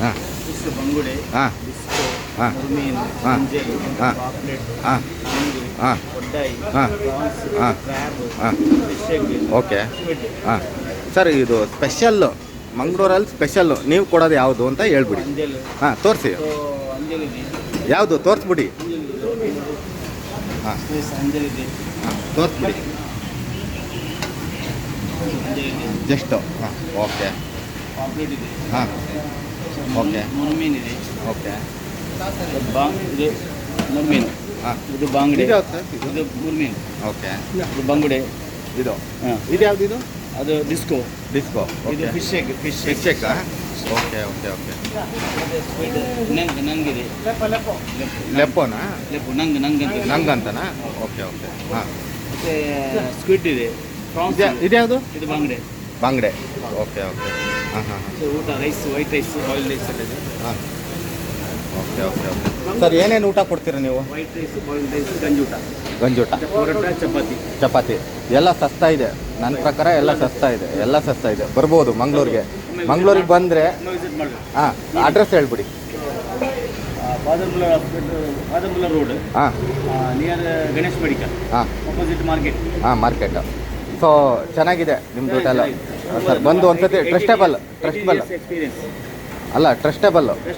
ಹಾಂ ಬಂಗುಡೆ ಹಾಂ. ಹಾಂ. ಹಾ. ಹಾ. ಹಾ. ಹಾಂ. ಹಾಂ. ಹಾ. ಹಾ. ಓಕೆ. ಹಾಂ. ಸರ್ ಇದು ಸ್ಪೆಷಲ್ಲು ಮಂಗಳೂರಲ್ಲಿ ಸ್ಪೆಷಲ್ಲು ನೀವು ಕೊಡೋದು ಯಾವುದು ಅಂತ ಹೇಳ್ಬಿಡಿ. ಹಾಂ ತೋರಿಸಿ. ಯಾವುದು? ತೋರಿಸ್ಬಿಡಿ. ಹಾಂ. ಹಾಂ ತೋರಿಸ್ಬಿಡಿ. ಜಸ್ಟು. ಹಾಂ ಓಕೆ. ಪಾಪ್ಲೆಟ್ ಇದೆ ಹಾಂ ಓಕೆ. ಮುರುಮೀನ್ ಇದೆ ಓಕೆ ಬಾಂಗ್ ಇದು ಮುನ್ಮೀನು. ಹಾಂ. ಇದು ಬಾಂಗ್ಡೆ. ಇದು ಮುರುಮೀನು ಓಕೆ. ಇದು ಬಂಗುಡೆ. ಇದು? ಹಾಂ. ಇದು ಯಾವ್ದು ಇದು? ಅದು ಡಿಸ್ಕೋ. ಡಿಸ್ಕೋ. ಇದು okay. Fish egg fish egg ಚೆಕ್ಕಾ okay okay okay. ನಂಗೆ ನಂಗ್ ನಂಗಿದೆ. ಲೆಪ್ಪು ಲೆಪ್ಪೋನಾ? ಲೆಪ್ಪು ನಂಗೆ ನಂಗೆ ಅಂತ ನಂಗಂತನಾ? Okay okay. ಹಾಂ. ಮತ್ತೆ ಸ್ಕ್ವಿಡ್ ಇದೆ. ಪ್ರಾನ್ಸ್ ಇದು ಯಾವುದು? ಇದು ಬಂಗ್ಡೆ. ಬಂಗ್ಡೆ. Okay okay. ಸೊ ಊಟ rice white rice boiled rice ಎಲ್ಲ ಇದೆ. ಹಾಂ. Okay okay okay. ಸರ್ ಏನೇನು ಊಟ ಕೊಡ್ತೀರಾ ನೀವು? ವೈಟ್ ರೈಸ್ ರೈಸ್ ಗಂಜೂಟ ಗಂಜೂಟ ಮತ್ತೆ ಪರೋಟ ಚಪಾತಿ. ಚಪಾತಿ. ಎಲ್ಲ ಸಸ್ತಾ ಇದೆ. ನನ್ನ ಪ್ರಕಾರ ಎಲ್ಲ ಸಸ್ತಾ ಇದೆ. ಎಲ್ಲ ಸಸ್ತಾ ಇದೆ. ಬರ್ಬೋದು ಮಂಗಳೂರಿಗೆ. ಮಂಗ್ಳೂರಿಗೆ ಬಂದರೆ ವಿಸಿಟ್ ಮಾಡಬೇಕು. ಹಾಂ ಅಡ್ರೆಸ್ ಹೇಳ್ಬಿಡಿ. ರೋಡ್ ಹಾಂ. ನಿಯರ್ ಗಣೇಶ್ ಮೆಡಿಕಲ್ ಹಾಂ. ಅಪೋಸಿಟ್ ಮಾರ್ಕೆಟ್ ಹಾಂ ಮಾರ್ಕೆಟ್ ಸೊ ಚೆನ್ನಾಗಿದೆ ನಿಮ್ಮದು ಎಲ್ಲ ಸರ್ ಬಂದು ಒಂದ್ಸತಿ ಟ್ರಸ್ಟೇಬಲ್ ಟ್ರಸ್ಟೇಬಲ್ ಅಲ್ಲ ಟ್ರಸ್ಟೇಬಲ್ ಓಕೆ